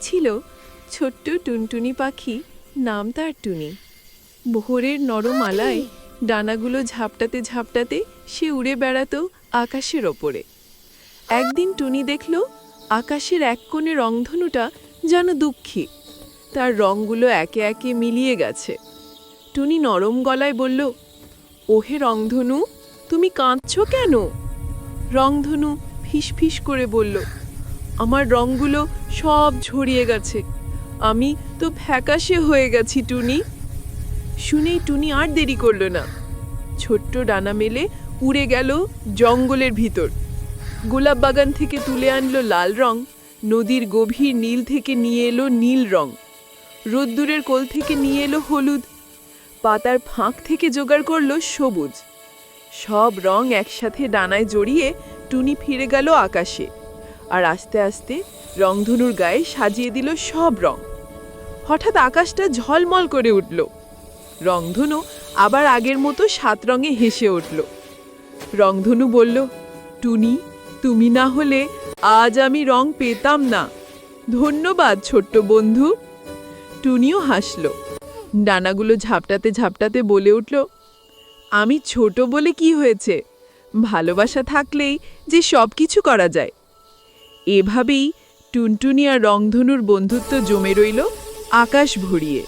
ছিল ছোট্ট টুনটুনি পাখি, নাম তার টুনি। ভোরের নরম আলায় ডানাগুলো ঝাপটাতে ঝাপটাতে সে উড়ে বেড়াতো আকাশের ওপরে। একদিন টুনি দেখল, আকাশের এক কোণে রংধনুটা যেন দুঃখী। তার রঙগুলো একে একে মিলিয়ে গেছে। টুনি নরম গলায় বলল, ওহে রংধনু, তুমি কাঁদছো কেন? রংধনু ফিসফিস করে বলল আমার রঙগুলো সব ঝরিয়ে গেছে। আমি তো ফ্যাকাশে হয়ে গেছি, টুনি। শুনেই টুনি আর দেরি করল না। ছোট্ট ডানা মেলে উড়ে গেল জঙ্গলের ভিতর। গোলাপ বাগান থেকে তুলে আনলো লাল রং, নদীর গভীর নীল থেকে নিয়ে এলো নীল রং। রোদ্দুরের কোল থেকে নিয়ে এলো হলুদ। পাতার ফাঁক থেকে জোগাড় করল সবুজ। সব রং একসাথে ডানায় জড়িয়ে টুনি ফিরে গেল আকাশে। আর আস্তে আস্তে রংধনুর গায়ে সাজিয়ে দিল সব রং। হঠাৎ আকাশটা ঝলমল করে উঠল। রংধনু আবার আগের মতো সাত রঙে হেসে উঠল। রংধনু বলল, টুনি, তুমি না হলে আজ আমি রং পেতাম না। ধন্যবাদ ছোট্ট বন্ধু। টুনিও হাসল। ডানাগুলো ঝাপটাতে ঝাপটাতে বলে উঠল, আমি ছোট বলে কি হয়েছে? ভালোবাসা থাকলেই যে সব কিছু করা যায়। এভাবেই টুনটুনি আর রংধনুর বন্ধুত্ব জমে রইল আকাশ ভরিয়ে।